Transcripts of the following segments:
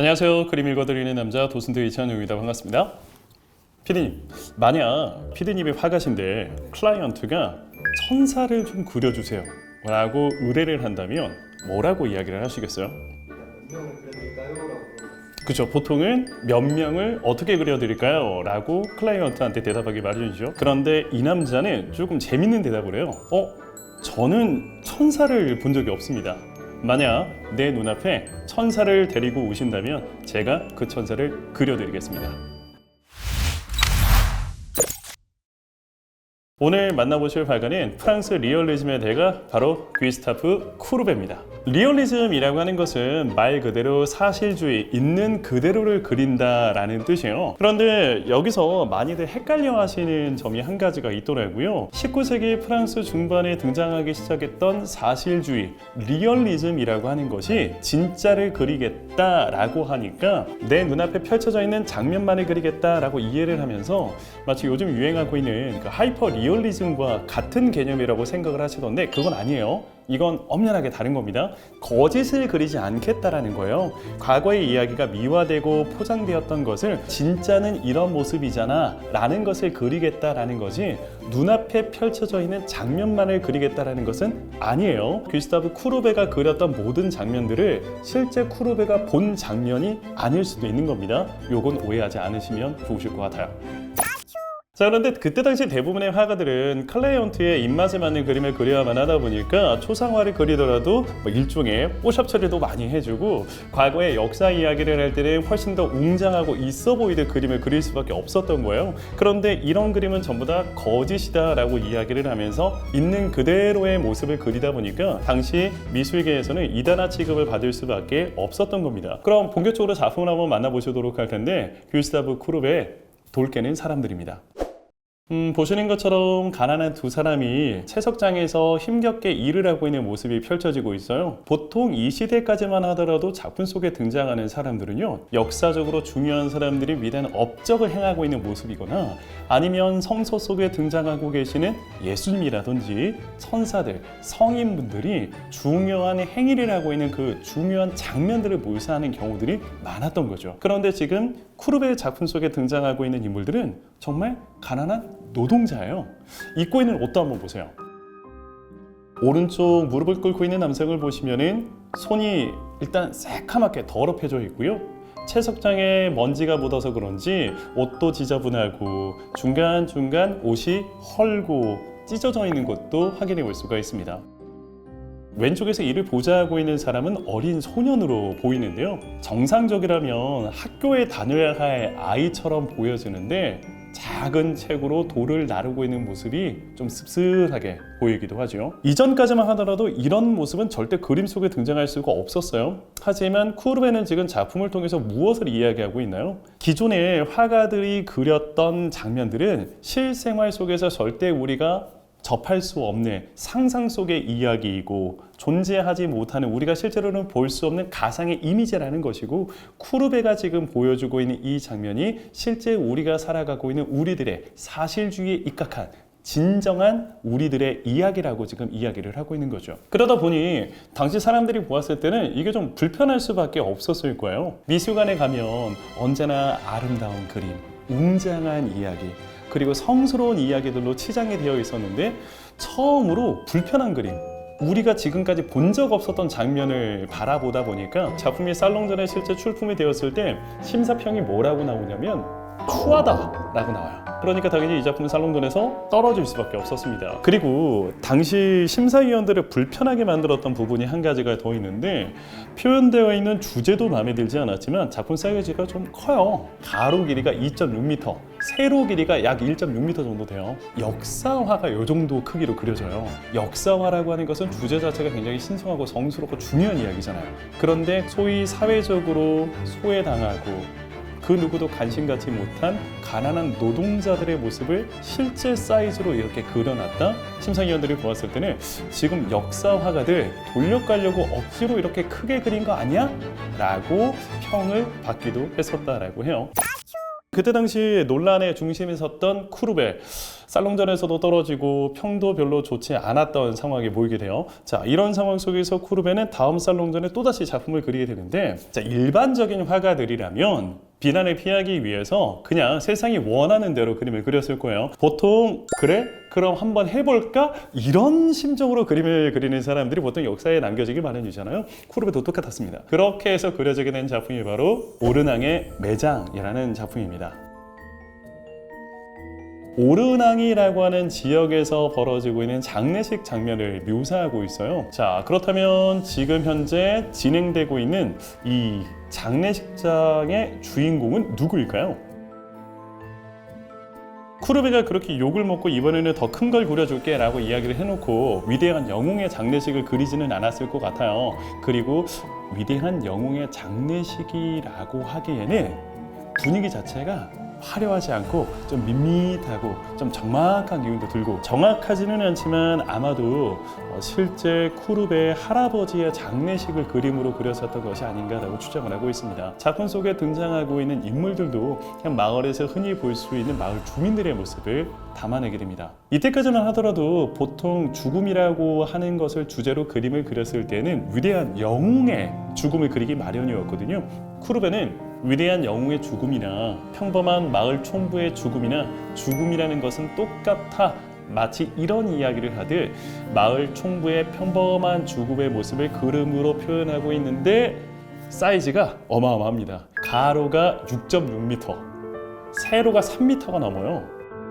안녕하세요. 그림 읽어드리는 남자 도슨트 이찬용입니다. 반갑습니다. 피디님, 만약 피디님이 화가신데 클라이언트가 천사를 좀 그려주세요 라고 의뢰를 한다면 뭐라고 이야기를 하시겠어요? 그죠. 보통은 몇 명을 어떻게 그려드릴까요? 라고 클라이언트한테 대답하기 마련이죠. 그런데 이 남자는 조금 재밌는 대답을 해요. 어? 저는 천사를 본 적이 없습니다. 만약 내 눈앞에 천사를 데리고 오신다면 제가 그 천사를 그려드리겠습니다. 오늘 만나보실 발간은 프랑스 리얼리즘의 대가 바로 귀스타프 쿠르베입니다. 리얼리즘이라고 하는 것은 말 그대로 사실주의, 있는 그대로를 그린다라는 뜻이에요. 그런데 여기서 많이들 헷갈려 하시는 점이 한 가지가 있더라고요. 19세기 프랑스 중반에 등장하기 시작했던 사실주의, 리얼리즘이라고 하는 것이 진짜를 그리겠다라고 하니까 내 눈앞에 펼쳐져 있는 장면만을 그리겠다라고 이해를 하면서 마치 요즘 유행하고 있는 그 하이퍼 리얼리즘과 같은 개념이라고 생각을 하시던데 그건 아니에요. 이건 엄연하게 다른 겁니다. 거짓을 그리지 않겠다라는 거예요. 과거의 이야기가 미화되고 포장되었던 것을 진짜는 이런 모습이잖아 라는 것을 그리겠다라는 거지 눈앞에 펼쳐져 있는 장면만을 그리겠다라는 것은 아니에요. 귀스타브 쿠르베가 그렸던 모든 장면들을 실제 쿠르베가 본 장면이 아닐 수도 있는 겁니다. 요건 오해하지 않으시면 좋으실 것 같아요. 자 그런데 그때 당시 대부분의 화가들은 클레이언트의 입맛에 맞는 그림을 그려야만 하다 보니까 초상화를 그리더라도 뭐 일종의 뽀샵 처리도 많이 해주고 과거의 역사 이야기를 할 때는 훨씬 더 웅장하고 있어 보이는 그림을 그릴 수밖에 없었던 거예요. 그런데 이런 그림은 전부 다 거짓이다라고 이야기를 하면서 있는 그대로의 모습을 그리다 보니까 당시 미술계에서는 이단화 취급을 받을 수밖에 없었던 겁니다. 그럼 본격적으로 작품을 한번 만나보시도록 할 텐데 규스타브 쿠르베의 돌 깨는 사람들입니다. 음, 보시는 것처럼 가난한 두 사람이 채석장에서 힘겹게 일을 하고 있는 모습이 펼쳐지고 있어요. 보통 이 시대까지만 하더라도 작품 속에 등장하는 사람들은요, 역사적으로 중요한 사람들이 위대한 업적을 행하고 있는 모습이거나 아니면 성서 속에 등장하고 계시는 예수님이라든지 천사들, 성인분들이 중요한 행위를 하고 있는 그 중요한 장면들을 묘사하는 경우들이 많았던 거죠. 그런데 지금 쿠르베의 작품 속에 등장하고 있는 인물들은 정말 가난한 노동자예요. 입고 있는 옷도 한번 보세요. 오른쪽 무릎을 꿇고 있는 남성을 보시면은 손이 일단 새카맣게 더럽혀져 있고요. 채석장에 먼지가 묻어서 그런지 옷도 지저분하고 중간중간 옷이 헐고 찢어져 있는 것도 확인해 볼 수가 있습니다. 왼쪽에서 이를 보좌하고 있는 사람은 어린 소년으로 보이는데요. 정상적이라면 학교에 다녀야 할 아이처럼 보여지는데 작은 책으로 돌을 나르고 있는 모습이 좀 씁쓸하게 보이기도 하죠. 이전까지만 하더라도 이런 모습은 절대 그림 속에 등장할 수가 없었어요. 하지만 쿠르베는 지금 작품을 통해서 무엇을 이야기하고 있나요? 기존의 화가들이 그렸던 장면들은 실생활 속에서 절대 우리가 접할 수 없는 상상 속의 이야기이고 존재하지 못하는 우리가 실제로는 볼 수 없는 가상의 이미지라는 것이고 쿠르베가 지금 보여주고 있는 이 장면이 실제 우리가 살아가고 있는 우리들의 사실주의에 입각한 진정한 우리들의 이야기라고 지금 이야기를 하고 있는 거죠. 그러다 보니 당시 사람들이 보았을 때는 이게 좀 불편할 수밖에 없었을 거예요. 미술관에 가면 언제나 아름다운 그림, 웅장한 이야기, 그리고 성스러운 이야기들로 치장이 되어 있었는데 처음으로 불편한 그림 우리가 지금까지 본 적 없었던 장면을 바라보다 보니까 작품이 살롱전에 실제 출품이 되었을 때 심사평이 뭐라고 나오냐면 추하다라고 나와요. 그러니까 당연히 이 작품은 살롱전에서 떨어질 수밖에 없었습니다. 그리고 당시 심사위원들을 불편하게 만들었던 부분이 한 가지가 더 있는데 표현되어 있는 주제도 마음에 들지 않았지만 작품 사이즈가 좀 커요. 가로 길이가 2.6m, 세로 길이가 약 1.6m 정도 돼요. 역사화가 이 정도 크기로 그려져요. 역사화라고 하는 것은 주제 자체가 굉장히 신성하고 성스럽고 중요한 이야기잖아요. 그런데 소위 사회적으로 소외당하고 그 누구도 관심 갖지 못한 가난한 노동자들의 모습을 실제 사이즈로 이렇게 그려놨다. 심사위원들이 보았을 때는 지금 역사 화가들 돌려가려고 억지로 이렇게 크게 그린 거 아니야? 라고 평을 받기도 했었다라고 해요. 그때 당시 논란의 중심에 섰던 쿠르베 살롱전에서도 떨어지고 평도 별로 좋지 않았던 상황에 모이게 돼요. 자 이런 상황 속에서 쿠르베는 다음 살롱전에 또다시 작품을 그리게 되는데 자 일반적인 화가들이라면 비난을 피하기 위해서 그냥 세상이 원하는 대로 그림을 그렸을 거예요. 보통 그래? 그럼 한번 해볼까? 이런 심정으로 그림을 그리는 사람들이 보통 역사에 남겨지기 마련이잖아요. 쿠르베도 똑같았습니다. 그렇게 해서 그려지게 된 작품이 바로 오르낭의 매장이라는 작품입니다. 오르낭이라고 하는 지역에서 벌어지고 있는 장례식 장면을 묘사하고 있어요. 자, 그렇다면 지금 현재 진행되고 있는 이 장례식장의 주인공은 누구일까요? 쿠르베가 그렇게 욕을 먹고 이번에는 더 큰 걸 그려줄게 라고 이야기를 해놓고 위대한 영웅의 장례식을 그리지는 않았을 것 같아요. 그리고 위대한 영웅의 장례식이라고 하기에는 분위기 자체가 화려하지 않고 좀 밋밋하고 좀 정막한 기운도 들고 정확하지는 않지만 아마도 어, 실제 쿠르베의 할아버지의 장례식을 그림으로 그렸었던 것이 아닌가라고 추정을 하고 있습니다. 작품 속에 등장하고 있는 인물들도 그냥 마을에서 흔히 볼 수 있는 마을 주민들의 모습을 담아내게 됩니다. 이때까지만 하더라도 보통 죽음이라고 하는 것을 주제로 그림을 그렸을 때는 위대한 영웅의 죽음을 그리기 마련이었거든요. 쿠르베는 위대한 영웅의 죽음이나 평범한 마을 총부의 죽음이나 죽음이라는 것은 똑같아 마치 이런 이야기를 하듯 마을 총부의 평범한 죽음의 모습을 그림으로 표현하고 있는데 사이즈가 어마어마합니다. 가로가 6.6m, 세로가 3m가 넘어요.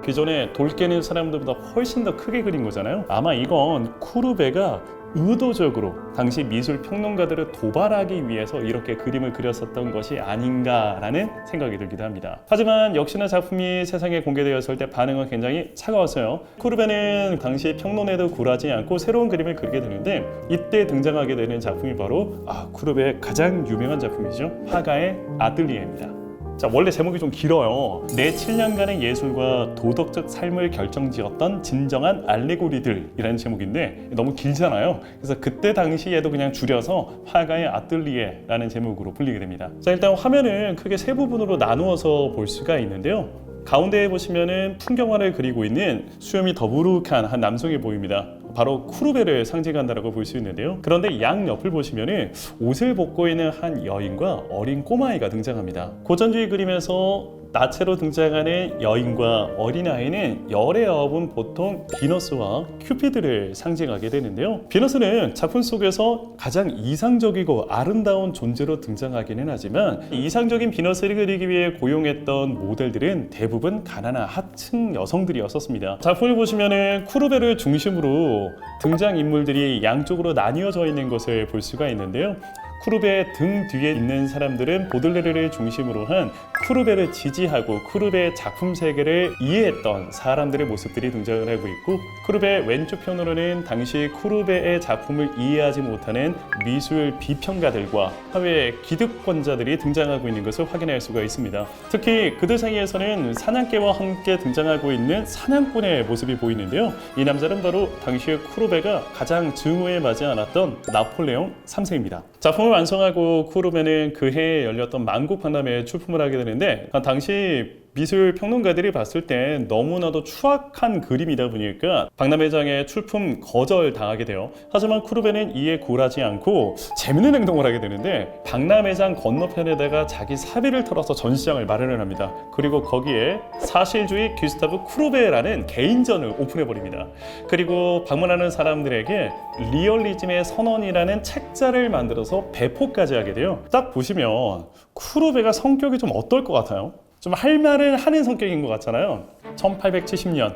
기존에 돌 깨는 사람들보다 훨씬 더 크게 그린 거잖아요. 아마 이건 쿠르베가 의도적으로 당시 미술 평론가들을 도발하기 위해서 이렇게 그림을 그렸었던 것이 아닌가라는 생각이 들기도 합니다. 하지만 역시나 작품이 세상에 공개되었을 때 반응은 굉장히 차가웠어요. 쿠르베는 당시 평론에도 굴하지 않고 새로운 그림을 그리게 되는데 이때 등장하게 되는 작품이 바로 아, 쿠르베의 가장 유명한 작품이죠. 화가의 아틀리에입니다. 자, 원래 제목이 좀 길어요. 내 7년간의 예술과 도덕적 삶을 결정지었던 진정한 알레고리들이라는 제목인데 너무 길잖아요. 그래서 그때 당시에도 그냥 줄여서 화가의 아틀리에라는 제목으로 불리게 됩니다. 자, 일단 화면을 크게 세 부분으로 나누어서 볼 수가 있는데요. 가운데에 보시면은 풍경화를 그리고 있는 수염이 더부룩한 한 남성이 보입니다. 바로 쿠르베를 상징한다라고 볼 수 있는데요. 그런데 양 옆을 보시면은 옷을 벗고 있는 한 여인과 어린 꼬마아이가 등장합니다. 고전주의 그림에서 나체로 등장하는 여인과 어린아이는 열의 어업은 보통 비너스와 큐피드를 상징하게 되는데요. 비너스는 작품 속에서 가장 이상적이고 아름다운 존재로 등장하기는 하지만 이상적인 비너스를 그리기 위해 고용했던 모델들은 대부분 가난한 하층 여성들이었었습니다. 작품을 보시면은 쿠르베를 중심으로 등장 인물들이 양쪽으로 나뉘어져 있는 것을 볼 수가 있는데요. 쿠르베의 등 뒤에 있는 사람들은 보들레르를 중심으로 한 쿠르베를 지지하고 쿠르베의 작품 세계를 이해했던 사람들의 모습들이 등장을 하고 있고 쿠르베 왼쪽 편으로는 당시 쿠르베의 작품을 이해하지 못하는 미술 비평가들과 사회 기득권자들이 등장하고 있는 것을 확인할 수가 있습니다. 특히 그들 사이에서는 사냥개와 함께 등장하고 있는 사냥꾼의 모습이 보이는데요. 이 남자는 바로 당시의 쿠르베가 가장 증오에 맞지 않았던 나폴레옹 3세입니다. 작품 을 완성하고 쿠르베는 그 해에 열렸던 만국 박람회에 출품을 하게 되는데 당시 미술 평론가들이 봤을 때 너무나도 추악한 그림이다 보니까 박람 회장에 출품 거절 당하게 돼요. 하지만 쿠르베는 이에 굴하지 않고 재밌는 행동을 하게 되는데 박람 회장 건너편에다가 자기 사비를 털어서 전시장을 마련을 합니다. 그리고 거기에 사실주의 귀스타브 쿠르베라는 개인전을 오픈해 버립니다. 그리고 방문하는 사람들에게 리얼리즘의 선언이라는 책자를 만들어서 배포까지 하게 돼요. 딱 보시면 쿠르베가 성격이 좀 어떨 것 같아요? 좀 할 말을 하는 성격인 것 같잖아요. 1870년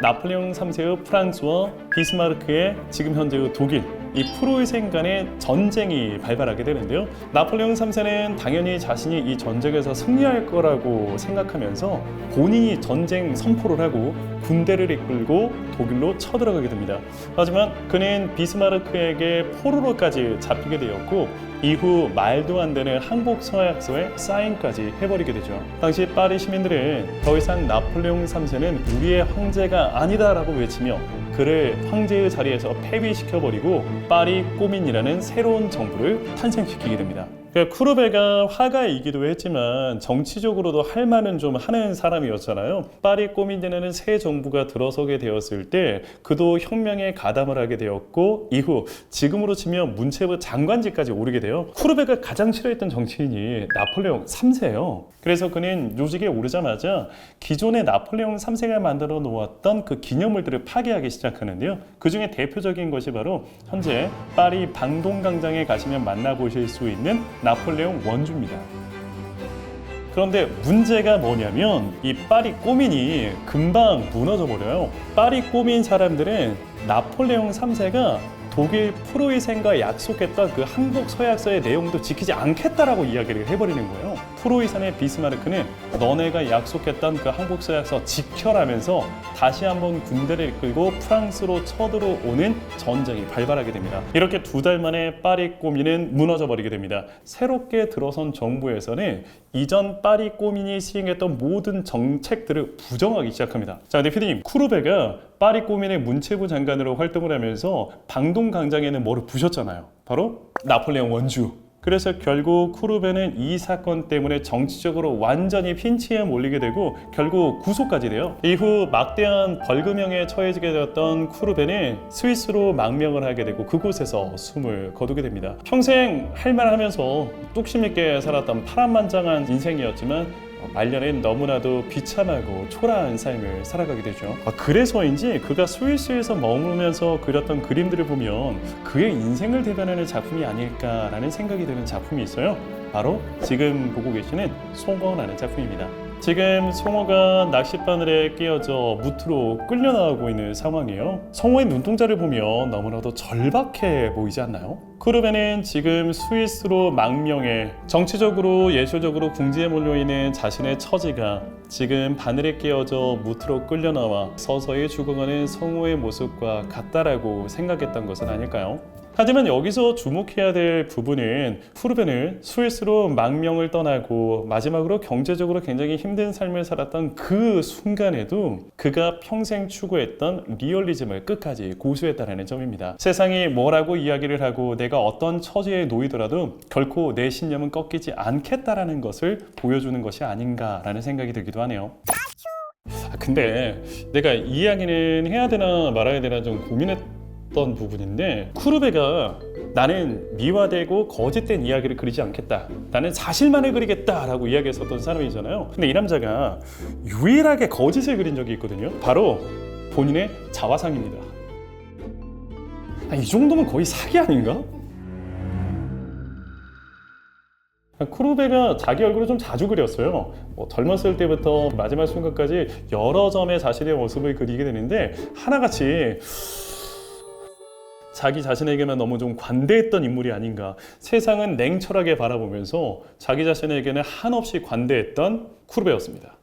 나폴레옹 3세의 프랑스와 비스마르크의 지금 현재의 독일 이 프로이센 간의 전쟁이 발발하게 되는데요. 나폴레옹 3세는 당연히 자신이 이 전쟁에서 승리할 거라고 생각하면서 본인이 전쟁 선포를 하고 군대를 이끌고 독일로 쳐들어가게 됩니다. 하지만 그는 비스마르크에게 포로로까지 잡히게 되었고 이후 말도 안 되는 항복 서약서에 사인까지 해버리게 되죠. 당시 파리 시민들은 더 이상 나폴레옹 3세는 우리의 황제가 아니다라고 외치며 그를 황제의 자리에서 폐위시켜버리고 파리 꼬민이라는 새로운 정부를 탄생시키게 됩니다. 그러니까 쿠르베가 화가이기도 했지만 정치적으로도 할 만은 좀 하는 사람이었잖아요. 파리 꼬민데는 새 정부가 들어서게 되었을 때 그도 혁명에 가담을 하게 되었고 이후 지금으로 치면 문체부 장관직까지 오르게 돼요. 쿠르베가 가장 싫어했던 정치인이 나폴레옹 3세예요. 그래서 그는 요직에 오르자마자 기존의 나폴레옹 3세가 만들어 놓았던 그 기념물들을 파괴하기 시작하는데요. 그 중에 대표적인 것이 바로 현재 파리 방동광장에 가시면 만나보실 수 있는 나폴레옹 원주입니다. 그런데 문제가 뭐냐면 이 파리 꼬민이 금방 무너져 버려요. 파리 꼬민 사람들은 나폴레옹 3세가 독일 프로이센과 약속했던 그 항복 서약서의 내용도 지키지 않겠다라고 이야기를 해버리는 거예요. 프로이센의 비스마르크는 너네가 약속했던 그 항복 서약서 지켜라면서 다시 한번 군대를 이끌고 프랑스로 쳐들어오는 전쟁이 발발하게 됩니다. 이렇게 두 달 만에 파리 꼬민은 무너져 버리게 됩니다. 새롭게 들어선 정부에서는 이전 파리 꼬민이 시행했던 모든 정책들을 부정하기 시작합니다. 자, 근데 피디님, 쿠르베가 파리 꼬민의 문체부 장관으로 활동을 하면서 방동광장에는 뭐를 부셨잖아요. 바로 나폴레옹 원주. 그래서 결국 쿠르베는 이 사건 때문에 정치적으로 완전히 핀치에 몰리게 되고 결국 구속까지 돼요. 이후 막대한 벌금형에 처해지게 되었던 쿠르베는 스위스로 망명을 하게 되고 그곳에서 숨을 거두게 됩니다. 평생 할만하면서 뚝심 있게 살았던 파란만장한 인생이었지만 말년엔 너무나도 비참하고 초라한 삶을 살아가게 되죠. 아, 그래서인지 그가 스위스에서 머무르면서 그렸던 그림들을 보면 그의 인생을 대변하는 작품이 아닐까라는 생각이 드는 작품이 있어요. 바로 지금 보고 계시는 송어라는 작품입니다. 지금 송어가 낚싯바늘에 끼어져 무트로 끌려 나오고 있는 상황이에요. 송어의 눈동자를 보면 너무나도 절박해 보이지 않나요? 쿠르베는 지금 스위스로 망명해 정치적으로 예술적으로 궁지에 몰려 있는 자신의 처지가 지금 바늘에 끼어져 무트로 끌려 나와 서서히 죽어가는 성우의 모습과 같다라고 생각했던 것은 아닐까요? 하지만 여기서 주목해야 될 부분은 푸르벤을 스위스로 망명을 떠나고 마지막으로 경제적으로 굉장히 힘든 삶을 살았던 그 순간에도 그가 평생 추구했던 리얼리즘을 끝까지 고수했다는 점입니다. 세상이 뭐라고 이야기를 하고 내가 어떤 처지에 놓이더라도 결코 내 신념은 꺾이지 않겠다라는 것을 보여주는 것이 아닌가라는 생각이 들기도 하네요. 아, 근데 내가 이 이야기는 해야 되나 말아야 되나 좀 고민했. 던 부분인데 쿠르베가 나는 미화되고 거짓된 이야기를 그리지 않겠다. 나는 사실만을 그리겠다라고 이야기했었던 사람이잖아요. 근데 이 남자가 유일하게 거짓을 그린 적이 있거든요. 바로 본인의 자화상입니다. 아, 이 정도면 거의 사기 아닌가? 쿠르베가 자기 얼굴을 좀 자주 그렸어요. 뭐 젊었을 때부터 마지막 순간까지 여러 점의 자신의 모습을 그리게 되는데 하나같이 자기 자신에게만 너무 좀 관대했던 인물이 아닌가. 세상은 냉철하게 바라보면서 자기 자신에게는 한없이 관대했던 쿠르베였습니다.